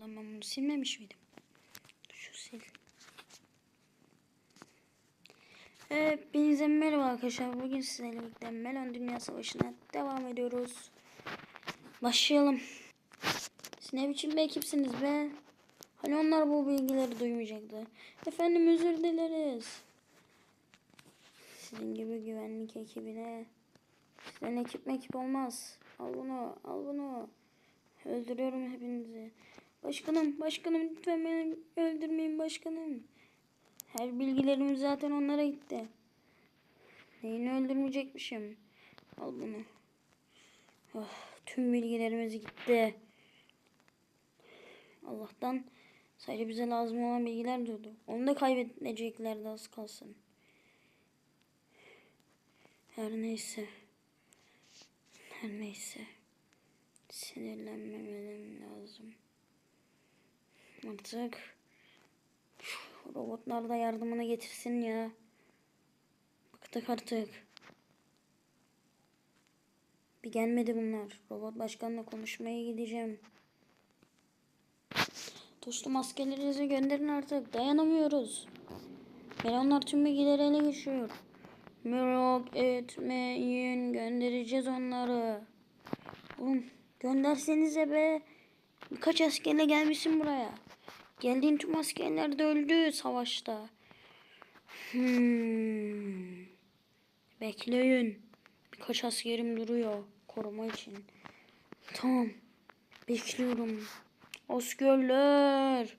Lan ben bunu silmemiş miydim? Şu sil. Hepinize merhaba arkadaşlar. Bugün sizlerle birlikte Melon Dünya Savaşı'na devam ediyoruz. Başlayalım. Siz ne biçim bir ekipsiniz be? Hani onlar bu bilgileri duymayacaktı. Efendim özür dileriz. Sizin gibi güvenlik ekibine. Sizden ekip mekip olmaz. Al bunu, al bunu. Öldürüyorum hepinizi. Başkanım, başkanım lütfen beni öldürmeyin başkanım. Her bilgilerim zaten onlara gitti. Neyini öldürmeyecekmişim. Al bunu. Oh, tüm bilgilerimiz gitti. Allah'tan sadece bize lazım olan bilgiler durdu. Onu da kaybedeceklerdi az kalsın. Her neyse. Her neyse. Sinirlenmemem lazım. Artık şu robotlar da yardımını getirsin ya. Bıktık artık. Bir gelmedi bunlar. Robot başkanla konuşmaya gideceğim. Dostum askerlerinizi gönderin artık. Dayanamıyoruz. Melonlar tüm bilgileri ele geçiyor. Merak etmeyin. Göndereceğiz onları. Oğlum göndersenize be. Birkaç askerle gelmişsin buraya. Geldiğin tüm askerler de öldü savaşta. Hmm. Bekleyin. Birkaç askerim duruyor koruma için. Tamam. Bekliyorum. Askerler.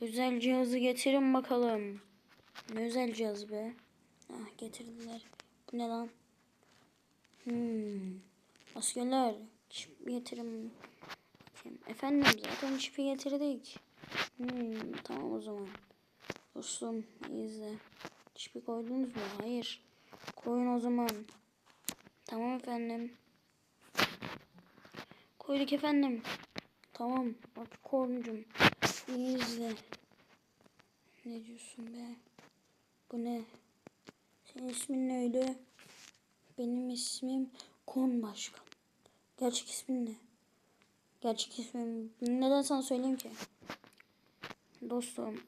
Özel cihazı getirin bakalım. Ne özel cihaz be? Ah getirdiler. Bu ne lan? Hmm. Askerler. Çip getirin. Efendim zaten çipi getirdik. Hmm, tamam o zaman. Dostum izle. Çipi koydunuz mu? Hayır. Koyun o zaman. Tamam efendim. Koyduk efendim. Tamam. Bak korncum. İyi izle. Ne diyorsun be? Bu ne? Senin ismin neydi? Benim ismim Kon Başkan. Gerçek ismin ne? Gerçek ismim neden sana söyleyeyim ki? Dostum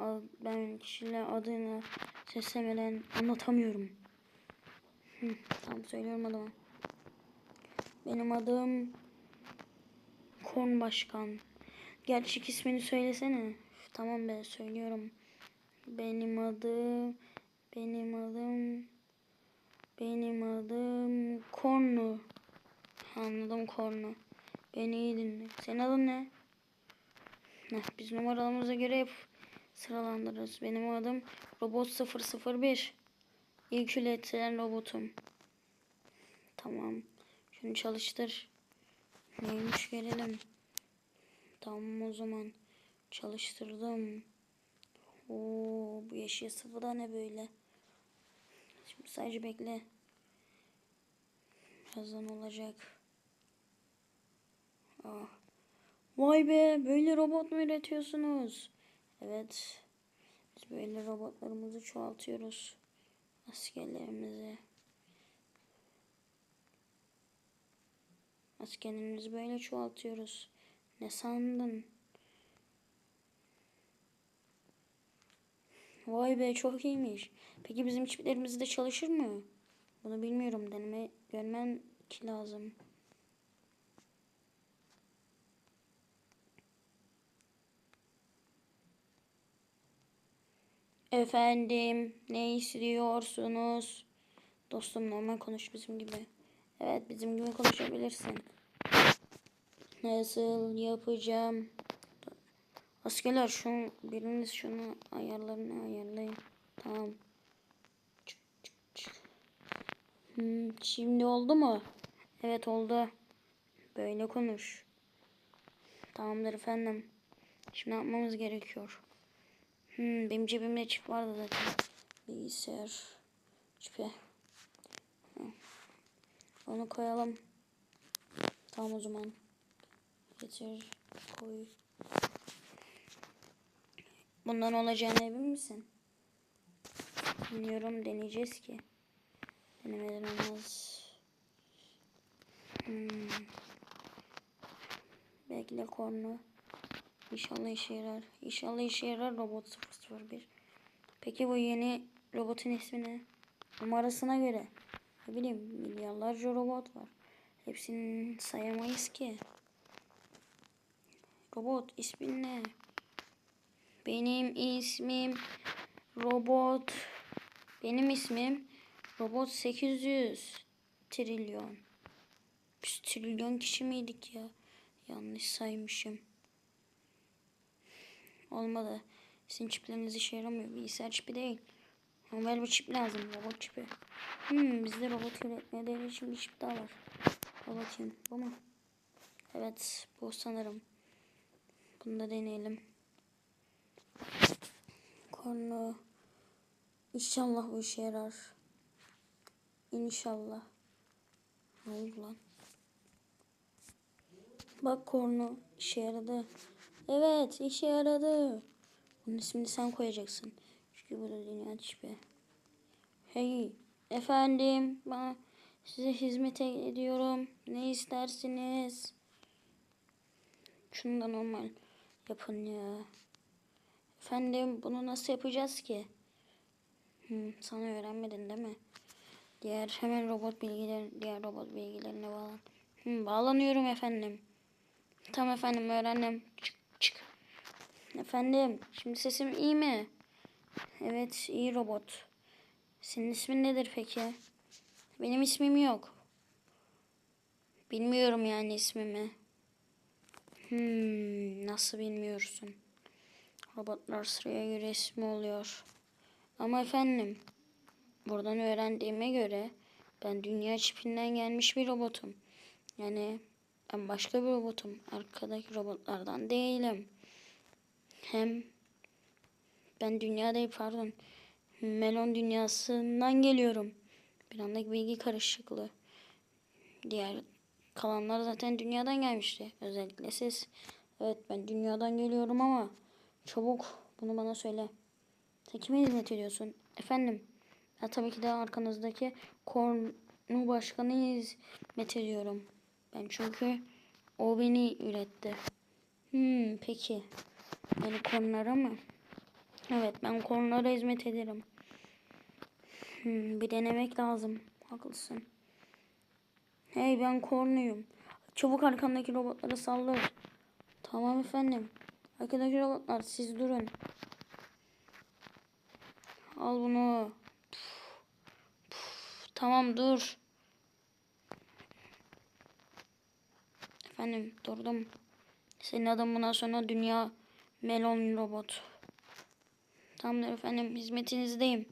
ben kişiyle adını seslemeden anlatamıyorum. Tamam söylüyorum adamı. Benim adım Korn Başkan. Gerçek ismini söylesene. Tamam be söylüyorum. Benim adım benim adım benim adım Kornu. Anladım Kornu. Beni iyi dinle. Senin adın ne? Biz numaralarımıza göre sıralandırırız. Benim adım Robot 001. İlk üretilen robotum. Tamam. Şunu çalıştır. Neymiş görelim. Tamam o zaman. Çalıştırdım. Oo, bu yeşil sıvı da ne böyle? Şimdi sadece bekle. Birazdan olacak. Ah. Vay be böyle robot mu üretiyorsunuz? Evet. Biz böyle robotlarımızı çoğaltıyoruz. Askerlerimizi. Askerlerimizi böyle çoğaltıyoruz. Ne sandın? Vay be çok iyiymiş. Peki bizim çiplerimiz de çalışır mı? Bunu bilmiyorum. Deneme görmem ki lazım. Efendim, ne istiyorsunuz? Dostum normal konuş bizim gibi. Evet, bizim gibi konuşabilirsin. Nasıl yapacağım? Askerler şu biriniz şunu ayarlarını ayarlayın. Tamam. Çık. Hmm, şimdi oldu mu? Evet oldu. Böyle konuş. Tamamdır efendim. Şimdi yapmamız gerekiyor? Hmm, benim cebimde çip vardı zaten. Bilgisayar çipi. Onu koyalım. Tamam o zaman. Getir, koy. Bundan olacağına emin misin? Bilmiyorum deneyeceğiz ki. Denemeden olmaz. Hmm. Bekle kornu. İnşallah işe yarar. İnşallah işe yarar robot 001. Peki bu yeni robotun ismi ne? Numarasına göre. Ne bileyim milyarlarca robot var. Hepsini sayamayız ki. Robot ismin ne? Benim ismim robot. Benim ismim robot 800 trilyon. Biz trilyon kişi miydik ya? Yanlış saymışım. Olmadı. Sizin çipleriniz işe yaramıyor. Bilgisayar çipi değil. Böyle bir çip lazım. Robot çipi. Hmm, bizde robot üretmeleri için bir çip daha var. Bakayım. Bu mu? Evet. Bu sanırım. Bunu da deneyelim. Kornu. İnşallah bu işe yarar. İnşallah. Ne oldu lan? Bak kornu işe yaradı. Evet işe yaradı. Bunun ismini sen koyacaksın. Çünkü bu da dünya çipi. Hey efendim ben size hizmet ediyorum. Ne istersiniz? Şunu da normal yapın ya. Efendim bunu nasıl yapacağız ki? Hı, sana öğrenmedin değil mi? Diğer hemen robot bilgiler, diğer robot bilgilerine bağlan. Hı, bağlanıyorum efendim. Tamam efendim öğrendim. Çık çık. Efendim şimdi sesim iyi mi? Evet iyi robot. Senin ismin nedir peki? Benim ismim yok. Bilmiyorum yani ismimi. Hmm, nasıl bilmiyorsun? Robotlar sıraya göre ismi oluyor. Ama efendim buradan öğrendiğime göre ben dünya çipinden gelmiş bir robotum. Yani ben başka bir robotum. Arkadaki robotlardan değilim. Hem ben dünya değil pardon. Melon dünyasından geliyorum. Bir anda bilgi karışıklığı. Diğer kalanlar zaten dünyadan gelmişti. Özellikle siz. Evet ben dünyadan geliyorum ama çabuk bunu bana söyle. Sen kime hizmet ediyorsun? Efendim ben tabii ki de arkanızdaki kornu başkanı hizmet ediyorum. Ben çünkü o beni üretti. Hmm, peki. Yani konulara mı? Evet ben konulara hizmet ederim. Hmm, bir denemek lazım. Haklısın. Hey ben kornuyum. Çabuk arkandaki robotları saldır. Tamam efendim. Arkadaki robotlar siz durun. Al bunu. Puf, puf. Tamam dur. Efendim durdum. Senin adın bundan sonra dünya melon robot. Tamamdır efendim hizmetinizdeyim.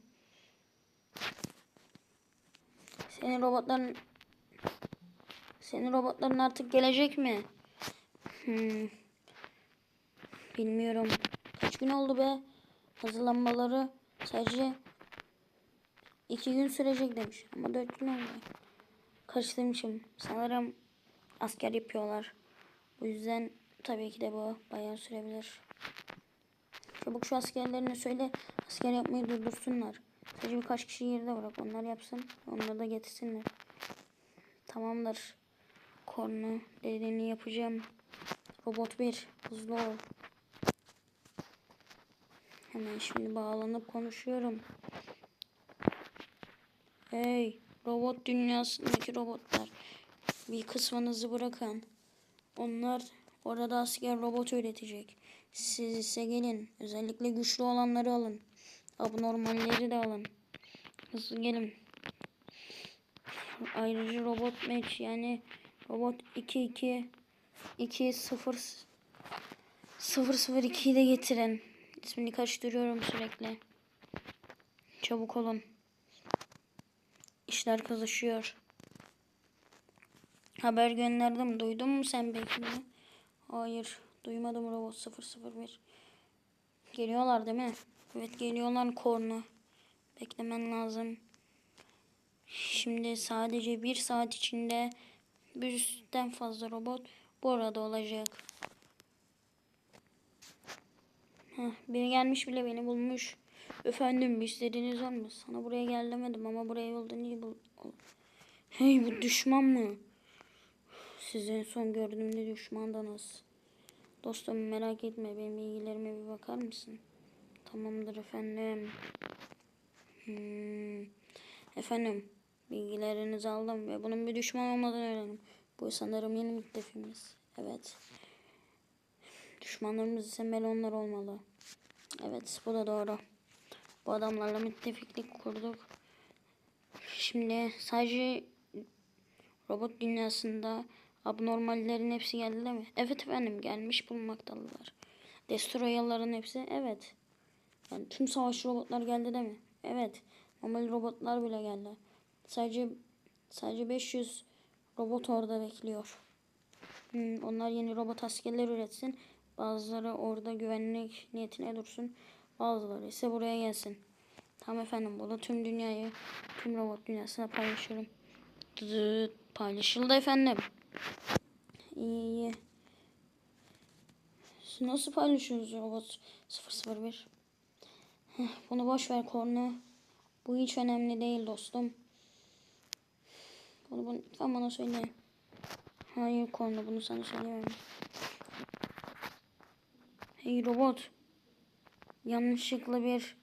Senin robotların senin robotların artık gelecek mi? Hmm. Bilmiyorum. Kaç gün oldu be? Hazırlanmaları sadece iki gün sürecek demiş. Ama dört gün oldu. Karıştırmışım. Sanırım asker yapıyorlar. Bu yüzden tabii ki de bu bayağı sürebilir. Çabuk şu askerlerine söyle asker yapmayı durdursunlar. Sadece birkaç kişi yerde bırak onlar yapsın. Onları da getirsinler. Tamamdır. Kornu dediğini yapacağım. Robot 1 hızlı ol. Hemen şimdi bağlanıp konuşuyorum. Hey robot dünyasındaki robotlar. Bir kısmınızı bırakın. Onlar orada asker robot üretecek. Siz ise gelin. Özellikle güçlü olanları alın. Abnormalleri de alın. Hızlı gelin. Ayrıca robot match yani robot 2 2 2 0 0 0 2'yi de getirin. İsmini karıştırıyorum sürekli. Çabuk olun. İşler kızışıyor. Haber gönderdim. Duydun mu sen belki bunu? Hayır. Duymadım robot 001. Geliyorlar değil mi? Evet geliyorlar kornu. Beklemen lazım. Şimdi sadece bir saat içinde birden fazla robot bu arada olacak. Heh, biri gelmiş bile beni bulmuş. Efendim bir istediğiniz var mı? Sana buraya gel demedim ama buraya yolda niye bul... Hey bu düşman mı? Sizi en son gördüğümde düşmandınız. Dostum merak etme benim bilgilerime bir bakar mısın? Tamamdır efendim. Hmm. Efendim bilgilerinizi aldım ve bunun bir düşman olmadığını öğrendim. Bu sanırım yeni müttefimiz. Evet. Düşmanlarımız ise melonlar olmalı. Evet bu da doğru. Bu adamlarla müttefiklik kurduk. Şimdi sadece robot dünyasında abnormallerin hepsi geldi değil mi? Evet efendim gelmiş bulunmaktadılar. Destroyer'ların hepsi evet. Yani tüm savaş robotlar geldi değil mi? Evet. Normal robotlar bile geldi. Sadece sadece 500 robot orada bekliyor. Hmm, onlar yeni robot askerler üretsin. Bazıları orada güvenlik niyetine dursun. Bazıları ise buraya gelsin. Tamam efendim bunu tüm dünyayı, tüm robot dünyasına paylaşıyorum. Dıt, paylaşıldı efendim. İyi iyi. Siz Nasıl paylaşıyorsunuz robot 001? Heh, bunu boş ver korna. Bu hiç önemli değil dostum. Bunu, bunu lütfen bana söyle. Hayır korna bunu sana söyleyemem. Hey robot. Yanlışlıkla bir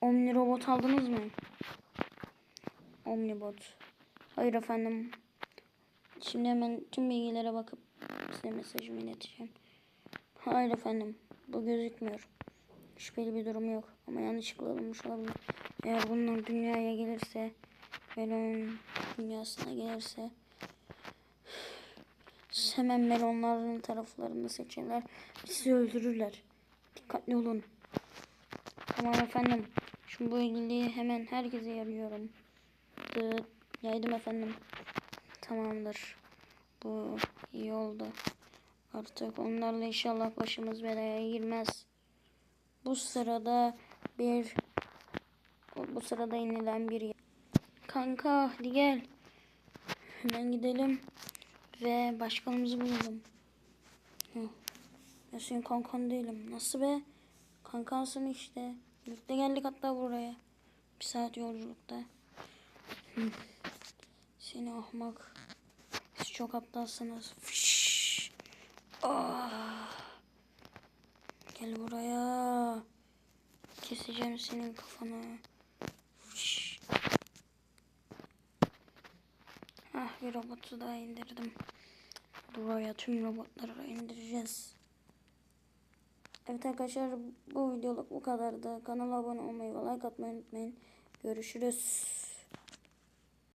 Omni robot aldınız mı? Omnibot. Hayır efendim. Şimdi hemen tüm bilgilere bakıp size mesajımı ileteceğim. Hayır efendim. Bu gözükmüyor. Şüpheli bir durum yok. Ama yanlışlıkla alınmış olabilir. Eğer bunlar dünyaya gelirse melon dünyasına gelirse hemen melonların taraflarını seçerler. Sizi öldürürler. Dikkatli olun. Tamam efendim. Şu bu ilgili hemen herkese yarıyorum. Yaydım efendim. Tamamdır. Bu iyi oldu. Artık onlarla inşallah başımız belaya girmez. Bu sırada bir bu sırada inilen bir Kanka hadi gel. Hemen gidelim. Ve başkanımızı bulalım. Hı. Ya senin kankan değilim. Nasıl be? Kankansın işte. Birlikte geldik hatta buraya. Bir saat yolculukta. Hı. Seni ahmak. Çok aptalsınız. Ah. Gel buraya. Keseceğim senin kafanı. Ah bir robotu daha indirdim. Buraya tüm robotları indireceğiz. Evet arkadaşlar bu videoluk bu kadardı. Kanala abone olmayı ve like atmayı unutmayın. Görüşürüz.